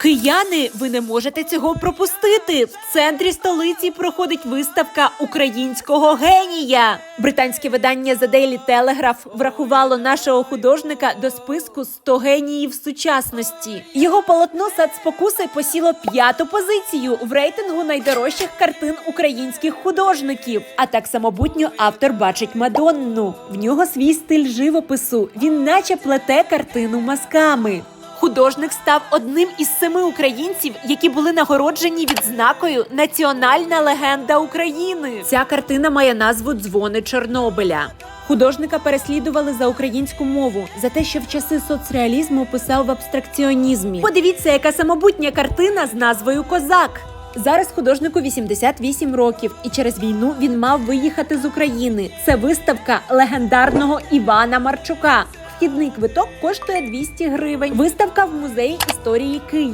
Кияни, ви не можете цього пропустити. В центрі столиці проходить виставка українського генія. Британське видання The Daily Telegraph врахувало нашого художника до списку 100 геніїв сучасності. Його полотно сад спокуси посіло п'яту позицію в рейтингу найдорожчих картин українських художників. А так самобутньо автор бачить Мадонну. В нього свій стиль живопису. Він наче плете картину мазками. Художник став одним із семи українців, які були нагороджені відзнакою Національна легенда України. Ця картина має назву Дзвони Чорнобиля. Художника переслідували за українську мову за те, що в часи соцреалізму писав в абстракціонізмі. Подивіться, яка самобутня картина з назвою Козак. Зараз художнику 88 років, і через війну він мав виїхати з України. Це виставка легендарного Івана Марчука. Вхідний квиток коштує 200 гривень. Виставка в музеї історії Києва.